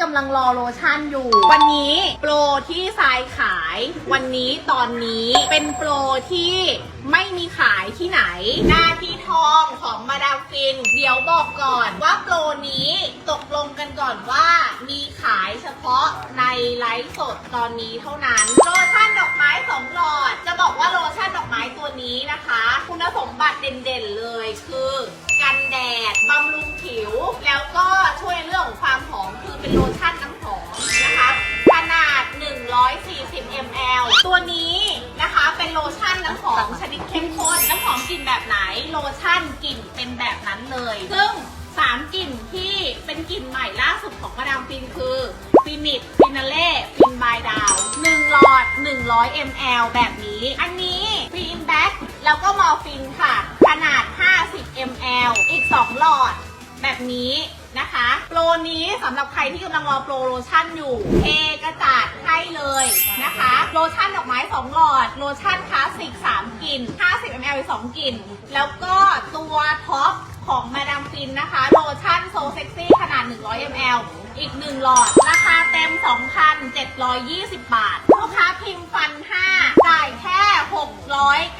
กำลังรอโลชั่นอยู่ วันนี้โปรที่ทรายขายวันนี้ตอนนี้เป็นโปรที่ไม่มีขายที่ไหน หน้าที่ทองของมาดามฟิน เดี๋ยวบอกก่อนว่าโปรนี้ตกลงกันก่อนว่ามีขายเฉพาะในไลฟ์สดตอนนี้เท่านั้นโลชั่นดอกไม้สองหลอด จะบอกว่าโลชั่นดอกไม้ตัวนี้นะคะ คุณสมบัติเด่นๆเลยคือ กันแดดบำรุงผิวแล้วก็ เป็นโลชั่นน้ำหอมนะคะ ขนาด 140 ml ตัวนี้นะคะเป็นโลชั่นน้ำหอมชนิดเข้มข้น น้ำหอมกลิ่นแบบไหน โลชั่นกลิ่นเป็นแบบนั้นเลย ซึ่งสามกลิ่นที่เป็นกลิ่นใหม่ล่าสุดของมาดามฟินคือฟินิชฟินาเล่ฟินบายดาว1หลอด 100 ml แบบนี้ อันนี้ฟินแบ็กแล้วก็มอร์ฟินค่ะ ขนาด 50 ml อีก 2 หลอด แบบนี้นะคะ โปรนี้สำหรับใครที่กำลังรอโปรโลชั่นอยู่เทกระจาดให้เลยนะคะ โลชั่นดอกไม้ 2 หลอด โลชั่นคลาสสิก 3กลิ่น 50 ml 2กลิ่น แล้วก็ตัวท็อปของมาดามฟินนะคะ โลชั่นโซเซ็กซี่ขนาด 100 ml อีก 1 หลอด ราคาเต็ม 2,720 บาท ลูกค้าพิมพ์ฟัน 5 จ่ายแค่ 600